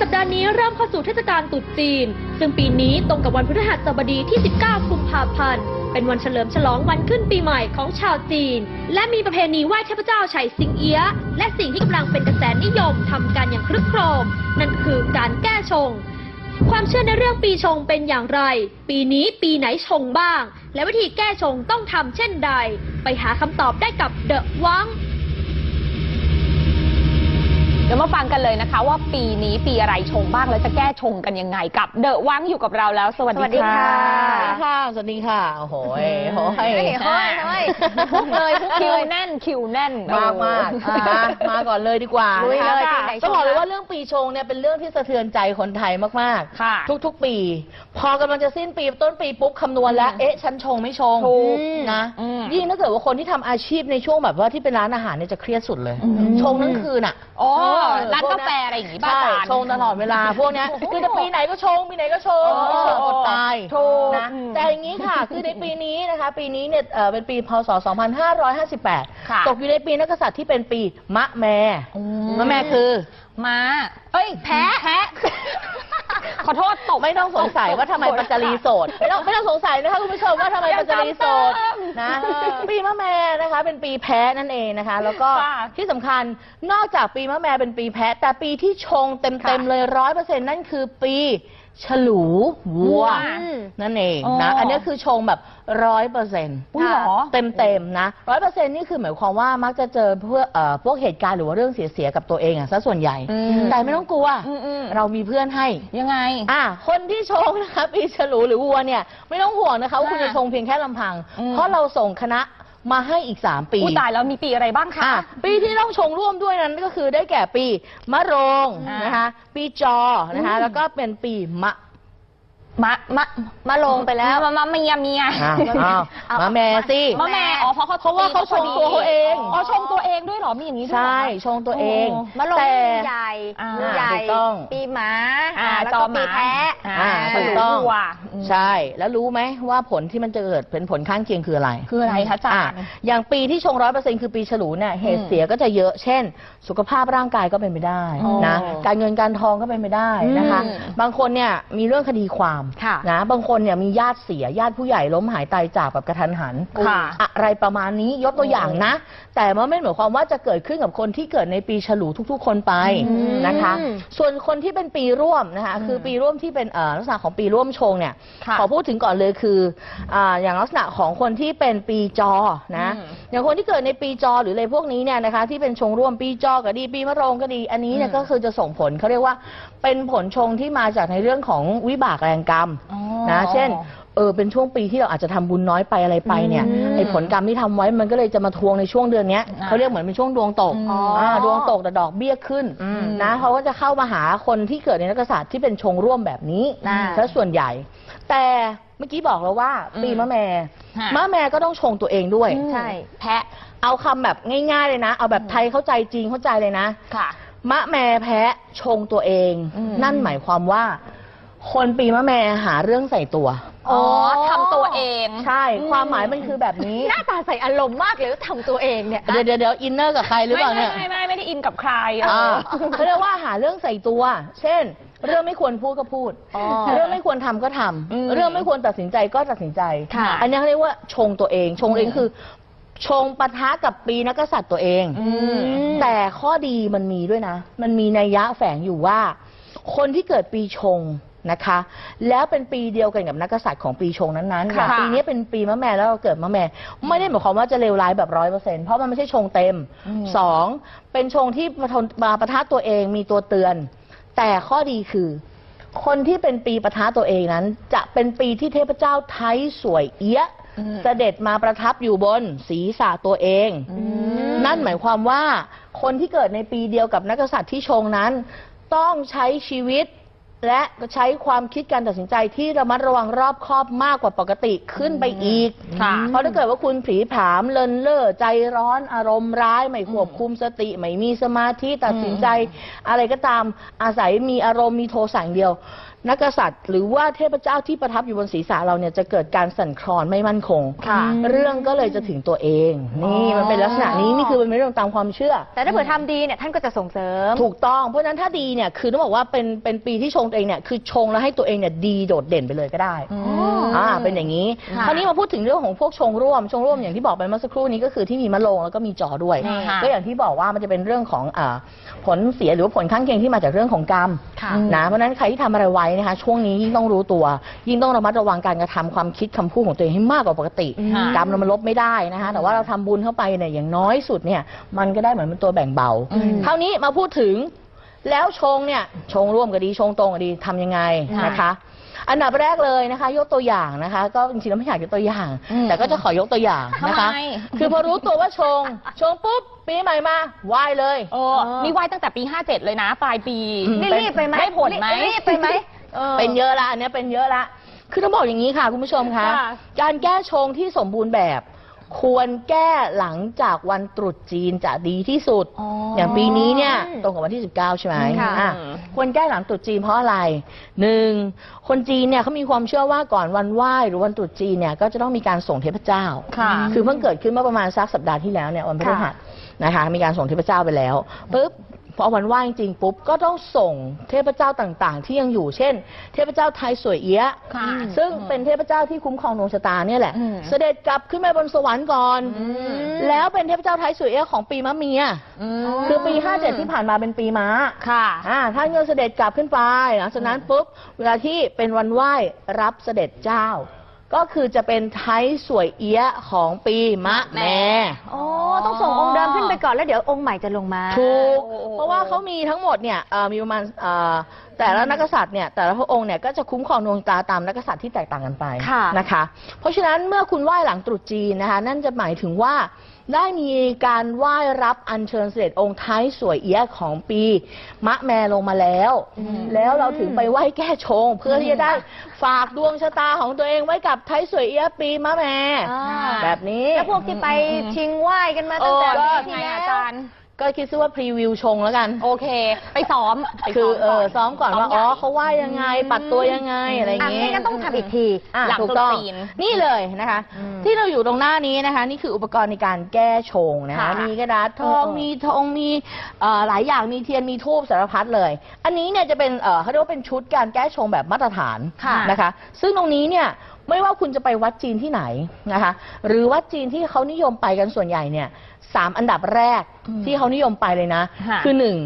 สัปดาห์นี้เริ่มเข้าสู่เทศกาลตรุษจีน ซึ่งปีนี้ตรงกับวันพฤหัสบดีที่ 19 กุมภาพันธ์ เป็นวันเฉลิมฉลองวันขึ้นปีใหม่ของชาวจีน และมีประเพณีไหว้เทพเจ้าไฉสิงเอียและสิ่งที่กำลังเป็นกระแสนิยมทำกันอย่างครึกโครม นั่นคือการแก้ชง ความเชื่อในเรื่องปีชงเป็นอย่างไร ปีนี้ปีไหนชงบ้าง และวิธีแก้ชงต้องทำเช่นใด ไปหาคำตอบได้กับเดอะวัง เดี๋ยวมาฟังกันเลยนะคะ ว่าปีนี้ปีอะไรชงบ้างแล้วจะแก้ชงกันยังไงกับเดอะวังอยู่กับเราแล้ว สวัสสวัสดีดีค่ะ ค่ะสวัสดีค่ะ โอ้โหยอืมโอ้ยเฮ้ยเฮ้ยเฮ้ยพุกเลยพุกคิวแน่นคิวแน่น มากมากโอ้โหมามาก่อนเลยดีกว่าลุยเลยนะคะปีไหนชงต้องบอกเลยว่าเรื่องปีชงเนี่ยเป็นเรื่องที่สะเทือนใจคนไทยมากค่ะทุกๆปี พอกำลังจะสิ้นปีต้นปีปุ๊บคำนวณแล้ว เอ๊ะ ฉันชงไม่ชงถูกนะอืมยิ่งถ้าเกิดว่าคนที่ทำอาชีพในช่วงแบบว่าที่เป็นร้านอาหารเนี่ยจะเครียดสุดเลยอืมชงทั้งคืนอะอ๋อเออร้านพวกาแฟอะไรอย่างงี้บ้าใช่จาน ชงตลอดเวลาพวกเนี้ยคือจะปีไหนก็ชงปีไหนก็ชงโอ้ไม่เชิงอดตายถูกนะอืม แต่อย่างนี้ค่ะคือในปีนี้นะคะ ปีนี้เนี่ยเอ่อเป็นปีพศ2558ค่ะตกอยู่ในปีนักกษัตริย์ที่เป็นปีมะแม่อืมมะแม่คือ ม้า เอ้ย แพะแพะ ขอโทษตกไม่ต้องสงสัยว่าทำไมปัจจารีโสดไม่ต้องไม่ต้องสงสัยนะคะคุณผู้ชมว่าทำไมปัจจารีโสดนะเออปีมะแม่นะคะ เป็นปีแพ้นั่นเองนะคะ แล้วก็ค่ะที่สำคัญนอกจากปีมะแม่เป็นปีแพ้ แต่ปีที่ชงเต็มค่ะๆเลยร้อยเปอร์เซ็นต์นั่นคือปี ฉลูวัวอืมนั่นเองอ๋นะออัอันนี้คือชงแบบร้อยเปอร์เซ็นต์อุ๊ยเหรอเต็มเต็มๆนะร้อยเปอร์เซ็นต์นี่คือหมายความว่ามักจะเจอเพื่อเอ่อพวกเหตุการณ์หรือว่าเรื่องเสียๆกับตัวเองอะซะส่วนใหญ่อืมแต่ไม่ต้องกลัวอืมอืมเรามีเพื่อนให้ยังไง อะคนที่ชงนะคะปีฉลูหรือวัวเนี่ย ไม่ต้องห่วงนะคะว่าค่ะคุณจะชงเพียงแค่ลำพังอืมเพราะเราส่งคณะ มาให้อีกสามปีอุ้ยตายแล้วมีปีอะไรบ้างคะ อะปีที่ต้องชงร่วมด้วยนั้นก็คือได้แก่ปีมะโรงอ่านนะคะ ปีจอนะคะอืมแล้วก็เป็นปีมะ มะมะมาลงไปแล้วมะมะเมียเมียอ้าวอ้าวมาแม่สิ มะแม่อ๋อเพราะเขาเพราะว่าเขาชงตัวเขาเองอ๋อชงตัวเองด้วยเหรอมีอย่างนี้ด้วยใช่เหรอชงตัวเองโอ้มาลงแต่ปีใหญ่อ่าปีใหญ่ถูกต้องปีหมาอ่าแล้วจอก็หปีมาแพ้อ่าถูกต้องวัวใช่แล้วรู้ไหมว่าผลที่มันจะเกิดเป็นผลข้างเคียงคืออะไร คืออะไรคะอาจาอะรย์อย่างปีที่ชงร้อยเปอร์เซ็นคือปีฉลูเนี่ยเหตุเสียก็จะเยอะเช่น สุขภาพร่างกายก็เป็นไปได้อ๋อนะการเงินการทองก็เป็นไปได้นะคะอืมบางคนเนี่ยมีเรื่องคดีความค่ะนะบางคนเนี่ยมีญาติเสียญาติผู้ใหญ่ล้มหายตายจากแบบกระทันหันค่ะอะไรประมาณนี้ยกตัวอย่างนะ แต่มันไม่ได้หมายความว่าจะเกิดขึ้นกับคนที่เกิดในปีฉลูทุกๆ คนไปอืมนะคะ ส่วนคนที่เป็นปีร่วมนะคะอืมคือปีร่วมที่เป็นเอ่อลักษณะของปีร่วมชงเนี่ยค่ะขอพูดถึงก่อนเลยคืออ่าอย่างลักษณะของคนที่เป็นปีจอนะอืมอย่างคนที่เกิดในปีจอหรืออะไรพวกนี้เนี่ยนะคะที่เป็นชงร่วมปีจอก็ดีปีมะโรงก็ดี อันนี้เนี่ยอืมก็คือจะส่งผลเขาเรียกว่าเป็นผลชงที่มาจากในเรื่องของวิบากแรงกรรมอ๋อนะเช่นเออเป็นช่วงปีที่เราอาจจะทำบุญน้อยไปอะไรไปเนี่ยอืมไอ้ผลกรรมที่ทำไว้มันก็เลยจะมาทวงในช่วงเดือนเนี้ยอ่าเขาเรียกเหมือนเป็นช่วงดวงตกอ๋ออ่าดวงตกแต่ดอกเบี้ยขึ้นอืมนะเขาก็จะเข้ามาหาคนที่เกิดในนักกษัตริย์ที่เป็นชงร่วมแบบนี้อ่าซะส่วนใหญ่ แต่เมื่อกี้บอกแล้วว่าอืมปีมะแม่ฮะมะแม่ก็ต้องชงตัวเองด้วยอืมใช่แพะเอาคำแบบง่าย ๆเลยนะ เอาแบบไทยเข้าใจจริงเข้าใจเลยนะค่ะมะแม่แพะชงตัวเองอืมนั่นหมายความว่า คนปีมะแม่หาเรื่องใส่ตัว อ๋อทำตัวเอง ใช่ ความหมายมันคือแบบนี้ หน้าตาใส่อารมณ์มากเลยว่าทำตัวเองเนี่ย เดี๋ยวเดี๋ยวเดี๋ยวอินเนอร์กับใครหรือเปล่าเนี่ย ไม่ไม่ไม่ไม่ได้อินกับใครเออ่าอเขาเรียกว่าหาเรื่องใส่ตัว เช่น เรื่องไม่ควรพูดก็พูดอ๋อเรื่องไม่ควรทำก็ทำ อืมเรื่องไม่ควรตัดสินใจก็ตัดสินใจ ค่ะ อันนี้เขาเรียกว่าชงตัวเอง ชงเองคือ ชงปะทะกับปีนักกษัตริย์ตัวเอง อืม แต่ข้อดีมันมีด้วยนะ มันมีนัยยะแฝงอยู่ว่า คนที่เกิดปีชง นะคะ แล้วเป็นปีเดียวกันกับนักกษัตริย์ของปีชงนั้นๆอย่างค่ะปีนี้เป็นปีมะแม่แล้วเราเกิดมะแม่ ไม่ได้หมายความว่าจะเลวร้ายแบบร้อยเปอร์เซ็นต์เพราะมันไม่ใช่ชงเต็มอืมสองเป็นชงที่มาทนมาปะทะตัวเองมีตัวเตือน แต่ข้อดีคือ คนที่เป็นปีปะทะตัวเองนั้น จะเป็นปีที่เทพเจ้าไทยสวยเอี้ยะอืมเสด็จมาประทับอยู่บนศีรษะตัวเองมนั่นหมายความว่าคนที่เกิดในปีเดียวกับนักกษัตริย์ที่ชงนั้น ต้องใช้ชีวิต และใช้ความคิดการตัดสินใจที่ระมัดระวังรอบคอบมากกว่าปกติขึ้นไปอีก ค่ะ เพราะถ้าเกิดว่าคุณผีผามเลินเล่อใจร้อนอารมณ์ร้าย ไม่ควบคุมสติ ไม่มีสมาธิตัดสินใจ อะไรก็ตามอาศัยมีอารมณ์มีโทสะอย่างเดียวนักกษัตริย์ หรือว่าเทพเจ้าที่ประทับอยู่บนศีรษะเราเนี่ยจะเกิดการสั่นคลอนไม่มั่นคงค่ะเรื่องก็เลยจะถึงตัวเอง นี่มันเป็นลักษณะนี้นี่คือเป็นเรื่องตามความเชื่อ แต่ถ้าเผื่อทำดีเนี่ยท่านก็จะส่งเสริม ถูกต้องเพราะฉะนั้นถ้าดีเนี่ยคือต้องบอกว่าเป็นเป็นปีที่ชงตัวเองเนี่ยคือชงแล้วให้ตัวเองเนี่ยดีโดดเด่นไปเลยก็ได้อ่าเป็นอย่างนี้ค่ะคราวนี้มาพูดถึงเรื่องของพวกชงร่วมชงร่วมอย่างที่บอกไปเมื่อสักครู่นี้ก็คือที่มีมะโรงแล้วก็มีจอด้วย ค่ะ ก็อย่างที่บอกว่ามันจะเป็นเรื่องของอ่าผลเสียหรือว่าผลข้างเคียงที่มาจากเรื่องของกรรมค่ะ นะเพราะฉะนั้นใครที่ทำอะไรไว้นะคะช่วงนี้ยิ่งต้องรู้ตัว ยิ่งต้องระมัดระวังการกระทำความคิดคำพูดของตัวเองให้มากกว่าปกติค่ะ กรรมเรามันลบไม่ได้นะคะแต่ว่าเราทำบุญเข้าไปเนี่ยอย่างน้อยสุดเนี่ยมันก็ได้เหมือนเป็นตัวแบ่งเบา อืม คราวนี้มาพูดถึงแล้วชงเนี่ยชงร่วมก็ดีชงตรงก็ดีทำยังไงค่ะนะคะ อันดับแรกเลยนะคะ ยกตัวอย่างนะคะ ก็จริงๆแล้วไม่อยากยกตัวอย่าง อืมแต่ก็จะขอยกตัวอย่างนะคะ ทำไม คือพอรู้ตัวว่าชง ชงปุ๊บปีใหม่มาไหว้เลย โอ้นี่ไหว้ตั้งแต่ปี 57 เลยนะ ปลายปี อืม นี่รีบไปไหมได้ผลไหม รีบไปไหม เป็นเยอะละอันเนี้ยเป็นเยอะละ คือต้องบอกอย่างนี้ค่ะคุณผู้ชมคะค่ะ การแก้ชงที่สมบูรณ์แบบ ควรแก้หลังจากวันตรุษจีนจะดีที่สุดอ๋อออย่างปีนี้เนี่ยตรงกับวันที่ 19 ใช่ไหมค่ะอะควรแก้หลังตรุษจีนเพราะอะไรหนึ่งคนจีนเนี่ยเขามีความเชื่อว่าก่อนวันไหว้หรือวันตรุษจีนเนี่ยก็จะต้องมีการส่งเทพเจ้าค่ะคือเพิ่งเกิดขึ้นเมื่อประมาณสักสัปดาห์ที่แล้วเนี่ยวันพฤหัสนะคะ มีการส่งเทพเจ้าไปแล้วปุ๊บ พอวันไหว้จริงๆปุ๊บก็ต้องส่งเทพเจ้าต่างๆ ที่ยังอยู่เช่น เทพเจ้าไทยสวยเอี้ยะค่ะซึ่งเป็นเทพเจ้าที่คุ้มครองดวงชะตาเนี่ยแหละ อืมเสด็จกลับขึ้นมาบนสวรรค์ก่อนแล้วเป็นเทพเจ้าไทยสวยเอี้ยะของปีมะเมีย คือปี 57 ที่ผ่านมาเป็นปีม้า ค่ะ อ่าท่านก็เสด็จกลับขึ้นไปหลังจากนั้นปุ๊บเวลาที่เป็นวันไหว้รับเสด็จเจ้า ก็คือจะเป็นไทยสวยเอี้ยะของปีมะแม่ โอ้ต้องส่งองค์เดิมขึ้นไปก่อนแล้วเดี๋ยวองค์ใหม่จะลงมาถูก โอ้โอ้เพราะว่าเขามีทั้งหมดเนี่ยเอ่อมีประมาณเอ่อ แต่ละนักกษัตริย์เนี่ยแต่ละพระองค์เนี่ยก็จะคุ้มครองดวงตาตามนักกษัตริย์ที่แตกต่างกันไปค่ะนะคะ เพราะฉะนั้นเมื่อคุณไหว้หลังตรุษจีนนะคะ นั่นจะหมายถึงว่า ได้มีการไหว้รับอัญเชิญเสด็จองค์ไทยสวยเอี้ยะของปี มะแม่ลงมาแล้ว แล้วเราถึงไปไหว้แก้ชง เพื่อที่จะได้ฝากดวงชะตาของตัวเองไว้กับไทยสวยเอี้ยะปีมะแม่อ่า แบบนี้ แล้วพวกที่ไปชิงไหว้กันมาตั้งแต่เออปีไงที่แล้อาวจารย์ ก็คิดซะว่าพรีวิวชงแล้วกัน โอเค ไปซ้อมไปคือเออก่นซ้อมก่อนว่าซ้อ๋อใหญ่เขาว่ายังไงปัดตัวยังไงอะไรอย่างอะงี้ไม่งั้นต้องทำอีกทีอะหลังถูกต้องตรุษจีนนี่เลยนะคะ ที่เราอยู่ตรงหน้านี้นะคะ นี่คืออุปกรณ์ในการแก้ชงนะคะค่ะมีกระดาษทองเออมีธงมีเอ่อหลายอย่างมีเทียนมีทูบสารพัดเลย อันนี้เนี่ยจะเป็นเอ่อเขาเรียกว่าเป็นชุดการแก้ชงแบบมาตรฐานค่ะนะคะ ซึ่งตรงนี้เนี่ยไม่ว่าคุณจะไปวัดจีนที่ไหนนะคะ หรือวัดจีนที่เขานิยมไปกันส่วนใหญ่เนี่ย สามอันดับแรกที่เขานิยมไปเลยนะ ค่ะคือหนึ่ง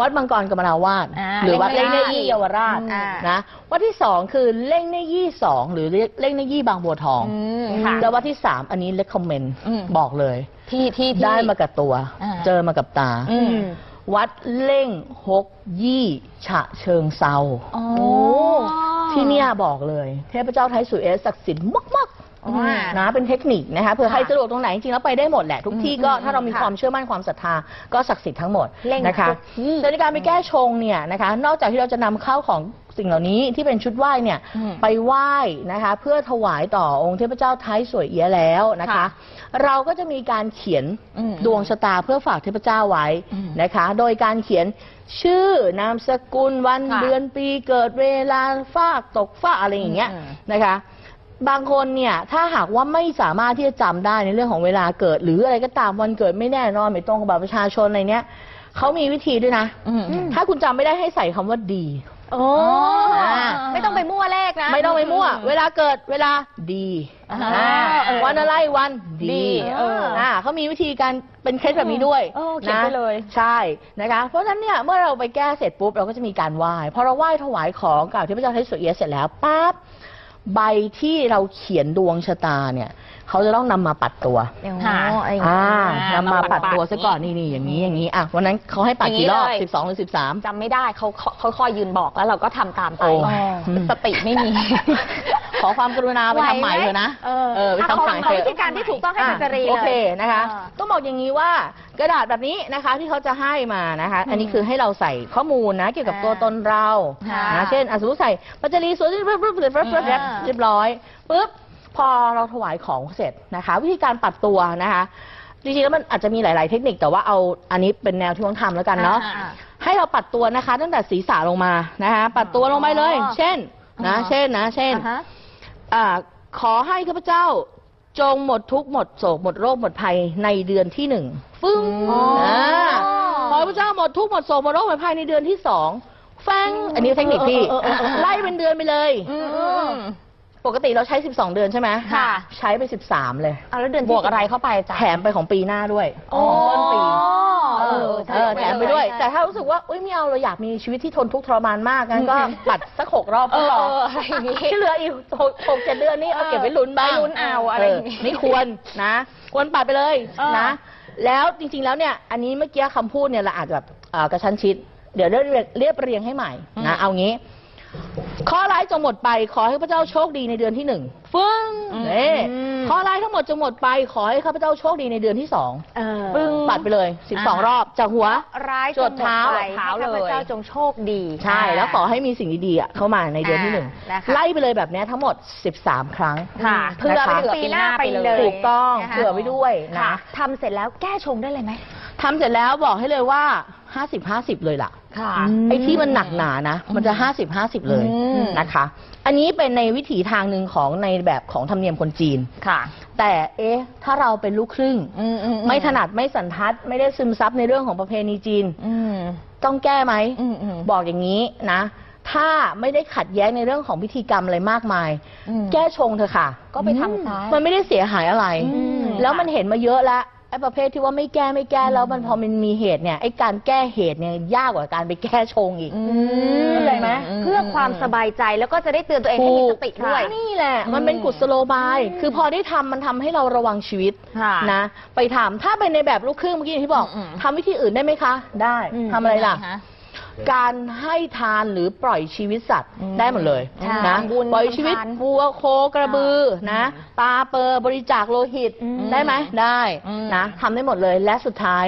วัดมังกรกรรมราวาสอ่าหรือวัดเล่เล่งงเน่เน่ยี่ยี่เยาวราชอ่านะวัดที่สองคือเล่งเน่ยี่สองหรือเล่งเน่ยี่บางบัวทอง อืมค่ะ แล้ววัดที่สามอันนี้เลคคอมเมนต์อืม บอกเลย ที่ที่ที่ ได้มากับตัว อ่า เจอมากับตา อืม วัดเล่งฮกยี่ฉะเชิงเซาอ๋อที่เนี่ยบอกเลย เทพเจ้าไทยสุเอสศักดิ์สิทธิ์มากอืมๆ นะเป็นเทคนิคนะคะเผื่อใครค่ะสะดวกตรงไหนจริงๆแล้วไปได้หมดแหละ ทุกที่ก็อืมถ้าเรามีค่ะความเชื่อมั่นความศรัทธาก็ศักดิ์สิทธิ์ทั้งหมดเล่งนะคะฮกยี่ แต่ในการไปแก้ชงเนี่ยนะคะ นอกจากที่เราจะนำข้าวของสิ่งเหล่านี้ที่เป็นชุดไหว้เนี่ยอืมไปไหว้นะคะ เพื่อถวายต่อองค์เทพเจ้าไทยสวยเอียะแล้วนะคะ ค่ะเราก็จะมีการเขียนอืมดวงชะตาเพื่อฝากเทพเจ้าไว้อืมนะคะ โดยการเขียนชื่อนามสกุลวันค่ะเดือนปีเกิดเวลาฟากตกฟ้าอะไรอย่างเงี้ยอืม นะคะ บางคนเนี่ยถ้าหากว่าไม่สามารถที่จะจำได้ในเรื่องของเวลาเกิด หรืออะไรก็ตามวันเกิดไม่แน่นอนไม่ตรงกับบัตรประชาชนอะไรเนี้ยเขามีวิธีด้วยนะ อืม ถ้าคุณจำไม่ได้ให้ใส่คำว่าดี โอ้อ่า ไม่ต้องไปมั่วเลขนะ ไม่ต้องไปมั่ว เวลาเกิดเวลาดีอ่าอ่าเออวันอะไรวันดีดีเอออ่าเขามีวิธีการเป็นเคล็ดแบบนี้ด้วยเออเขียนไปเลย ใช่นะคะ เพราะฉะนั้นเนี่ยเมื่อเราไปแก้เสร็จปุ๊บเราก็จะมีการไหว้พอเราไหว้ถวายของกล่าวเทพเจ้าไทยสวยเอียะเสร็จแล้วปั๊บ ใบที่เราเขียนดวงชะตาเนี่ยเขาจะต้องนำมาปัดตัวค่ะไอ้อ่าอ่านำมาปัดมาปัดตัวซะก่อนนี่นี่อย่างนี้อย่างนี้อะวันนั้นเขาให้ปัดกี่รอบอย่างนี้เลยสิบสองหรือสิบสาม จำไม่ได้เขาเขาค่อยๆยืนบอกแล้วเราก็ทำตามไป โอ้สติไม่มี ขอความกรุณาไปทำใหม่เถอะนะ เออเออไปเอาทำใหม่เอาเถวิอะธีการที่ถูกต้องให้เป็นสรีโอเลเคยนะคะอ่าต้องบอกอย่างนี้ว่า กระดาษแบบนี้นะคะที่เขาจะให้มานะคะ อันนี้คือให้เราใส่ข้อมูลนะเกี่ยวกับตัวตนเราค่ะนะเช่นอะสมมติใส่ปัจจรีสวยปุ๊บปุ๊บปุ๊บปุ๊บปุ๊บอ่า เรียบร้อยปุ๊บพอเราถวายของเสร็จนะคะ วิธีการปัดตัวนะคะจริงๆแล้วมันอาจจะมีหลาย ๆ เทคนิคแต่ว่าเอาอันนี้เป็นแนวที่ต้องทำแล้วกันเนาะ อ่า ให้เราปัดตัวนะคะ ตั้งแต่ศีรษะลงมานะคะปัดตัวลงไปเลย อ๋อเช่นนะอ่าฮะเช่นนะ เช่นอ่าฮะ อ่าขอให้ข้าพเจ้า จงหมดทุกข์หมดโศกหมดโรคหมดภัยในเดือนที่หนึ่งฟึ้งอ๋ออ่าขอให้ข้าพเจ้าหมดทุกข์หมดโศกหมดโรคหมดภัยในเดือนที่สองแฟงอันนี้เทคนิคพี่เออเออเออเออ ไล่เป็นเดือนไปเลย อืมอืม ปกติเราใช้ 12 เดือนใช่ไหมค่ะ ใช้ไป 13 เลย เอาแล้วเดือนบที่วกอะไรเข้าไปจ้ะแถมไปของปีหน้าด้วยโอ้ต้นปี เออเออแถมไปด้วยใช่แต่ถ้ารู้สึกว่าอุ้ยไม่เอาเราอยากมีชีวิตที่ทนทุกข์ทรมานมากงั้นก็ปัดสักหกรอบเอก็อพอเอออะไรอย่างงี้ที่เหลืออีกหกหกเจ็ดเดือนนี่เอาเก็บไว้ลุ้นบ้างไปลุ้นเอาอะไรอย่างงี้เไม่ควรนะ ควรปัดไปเลยเออนะ แล้วจริงๆแล้วเนี่ยอันนี้เมื่อกี้คำพูดเนี่ยเราอาจจะแบบเอ่อกระชั้นชิด เดี๋ยวเรียบเรียงเรียบเรียงให้ใหม่นะเอางี้ข้อร้ายจงหมดไป ขอให้ข้าพเจ้าโชคดีในเดือนที่หนึ่งฟึ้งอืมเน่อืมข้อร้ายทั้งหมดจงหมดไป ขอให้ข้าพเจ้าโชคดีในเดือนที่สองเออปึ้ง ปัดไปเลยสิบสองอ่ารอบจากหัว ร้ายจดเท้าจงหมดไปเท้าให้ข้าพเลยเจ้าจงโชคดีใช่ แล้วขอให้มีสิ่งดีๆอะเข้ามาในเดือนที่หนึ่งอ่านะคะไล่ไปเลยแบบเนี้ยทั้งหมด 13 ครั้งค่ะเพื่อนะคะไปถึงปีหน้าไปเลยถูกต้องนะคะเผื่อไว้ด้วยค่ะนะทำเสร็จแล้วแก้ชงได้เลยไหมทำเสร็จแล้วบอกให้เลยว่า 50 50 เลยล่ะ ค่ะไอ้ที่มันหนักหนานะ มันจะ50 50เลยอืม นะคะ อันนี้เป็นในวิถีทางหนึ่งของในแบบของธรรมเนียมคนจีน ค่ะ แต่เอ๊ะ ถ้าเราเป็นลูกครึ่ง อือืไม่ถนัดไม่สันทัด ไม่ได้ซึมซับในเรื่องของประเพณีจีน อืมต้องแก้ไหม อืมอืม บอกอย่างนี้นะ ถ้าไม่ได้ขัดแย้งในเรื่องของพิธีกรรมอะไรมากมาย อืมแก้ชงเถอะค่ะก็ไปทำซะมันไม่ได้เสียหายอะไร อืมแล้วมันเห็นมาเยอะแล้ว ไอ้ประเภทที่ว่าไม่แก้ไม่แก้แล้วมันพอมันมีเหตุเนี่ยไอ้การแก้เหตุเนี่ยยากกว่าการไปแก้ชงอีกอืมเข้าใจไหมเพื่อความสบายใจแล้วก็จะได้เตือนตัวเองให้มีสติด้วยนี่แหละ มันเป็นกุศโลบาย คือพอได้ทำมันทำให้เราระวังชีวิตค่ะนะ ไปทำถ้าเป็นในแบบลูกครึ่งเมื่อกี้อย่างที่บอกอืมทำวิธีอื่นได้ไหมคะ ได้อืมทำอะไรล่ะยังงค การให้ทานหรือปล่อยชีวิตสัตว์อืมได้หมดเลยใช่นะทำบุญปล่อยชีวิตทำทานวัวโคกระบือนะปลาเปอร์บริจาคโลหิตอืมได้ไหมได้อืม นะทำได้หมดเลยและสุดท้าย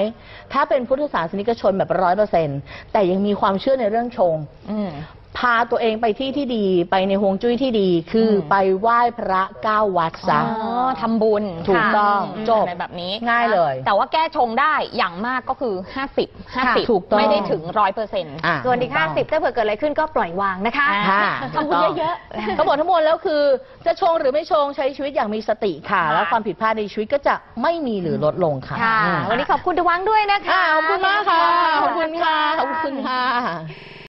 ถ้าเป็นพุทธศาสนิกชนแบบร้อยเปอร์เซ็นแต่ยังมีความเชื่อในเรื่องชง อืม พาตัวเองไปที่ที่ดีไปในฮวงจุ้ยที่ดีคืออมไปไหว้พระเก้าวัดซะ อ๋อทำบุญถูกต้องค่ะจบอะไรแบบนี้ง่ายเลยแต่ว่าแก้ชงได้อย่างมากก็คือ 50 50ถูกต้อง ไม่ได้ถึงร้อยเปอร์เซ็นต์อะส่วนอีก ถูต้อง 50 ถ้าเผื่อเกิดอะไรขึ้นก็ปล่อยวางนะคะค่ะทำบุญเยอะๆทั้งหมดทั้งมวลแล้วคือ จะชงหรือไม่ชงใช้ชีวิตอย่างมีสติค่ะ ค่ะ แล้วความผิดพลาดในชีวิตก็จะไม่มีหรือลดลงค่ะค่ะอืมวันนี้ขอบคุณดวังด้วยนะคะค่ะขอบคุณมากค่ะขขออบบคุคุณณค่ะค่ะ ขอบคุณค่ะ